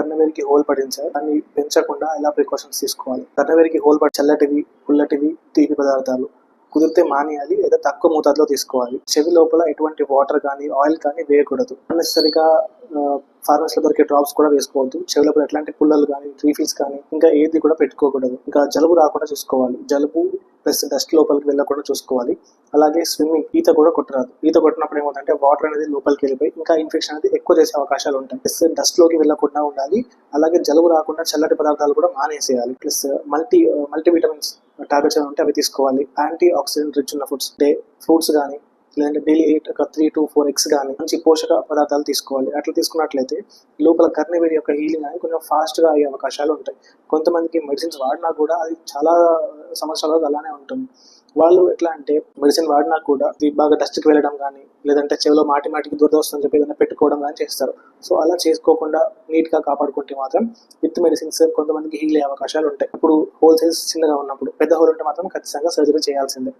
కర్ణవేరికి whole పడింది sir. దాన్ని పెంచకుండా ఎలా ప్రికాషన్స్ తీసుకోవాలి? కర్ణవేరికి హోల్ పడి చల్లటివి పుల్లటివి తీపి పదార్థాలు కుదిరితే మానేయాలి లేదా తక్కువ మోతాదులో తీసుకోవాలి. చెవి లోపల ఎటువంటి వాటర్ కానీ ఆయిల్ కానీ వేయకూడదు. అన్నెసరిగా ఫార్మర్స్లో దొరికే డ్రాప్స్ కూడా వేసుకోవద్దు. చెవి లోపల ఎట్లాంటి పుల్లలు కానీ రీఫిల్స్ కానీ ఇంకా ఏది కూడా పెట్టుకోకూడదు. ఇంకా జలుబు రాకుండా చూసుకోవాలి. జలుబు ప్లస్ డస్ట్ లోపలికి వెళ్ళకుండా చూసుకోవాలి. అలాగే స్విమ్మింగ్ ఈత కూడా కొట్టరాదు. ఈత కొట్టినప్పుడు ఏమవుతుందంటే వాటర్ అనేది లోపలికి వెళ్ళిపోయి ఇంకా ఇన్ఫెక్షన్ అనేది ఎక్కువ చేసే అవకాశాలు ఉంటాయి. ప్లస్ డస్ట్లోకి వెళ్ళకుండా ఉండాలి. అలాగే జలుబు రాకుండా చల్లటి పదార్థాలు కూడా మానేసేయాలి. Plus multi multi vitamins tablets ఉంటే అవి తీసుకోవాలి. యాంటీ ఆక్సిడెంట్ రిచ్ ఉన్న ఫుడ్స్ డే ఫ్రూట్స్ కానీ లేదంటే డైలీ ఎయిట్ ఒక త్రీ టు ఫోర్ ఎగ్స్ కానీ మంచి పోషక పదార్థాలు తీసుకోవాలి. అట్లా తీసుకున్నట్లయితే లోపల కర్ణవేడి యొక్క హీలింగ్ అనేది కొంచెం ఫాస్ట్గా అయ్యే అవకాశాలు ఉంటాయి. కొంతమందికి మెడిసిన్స్ వాడినా కూడా అది చాలా సంవత్సరాల అలానే ఉంటుంది. వాళ్ళు ఎట్లా అంటే మెడిసిన్ వాడినా కూడా ఇది బాగా డస్ట్కి వెళ్ళడం కానీ లేదంటే చెవిలో మాటి మాటికి దురద వస్తుందని చెప్పి ఏదైనా పెట్టుకోవడం కానీ చేస్తారు. సో అలా చేసుకోకుండా నీట్గా కాపాడుకుంటే మాత్రం విత్ మెడిసిన్స్ కొంతమందికి హీల్ అయ్యే అవకాశాలు ఉంటాయి. ఇప్పుడు హోల్ చిన్నగా ఉన్నప్పుడు పెద్ద హోల్ ఉంటే మాత్రం ఖచ్చితంగా సర్జరీ చేయాల్సిందే.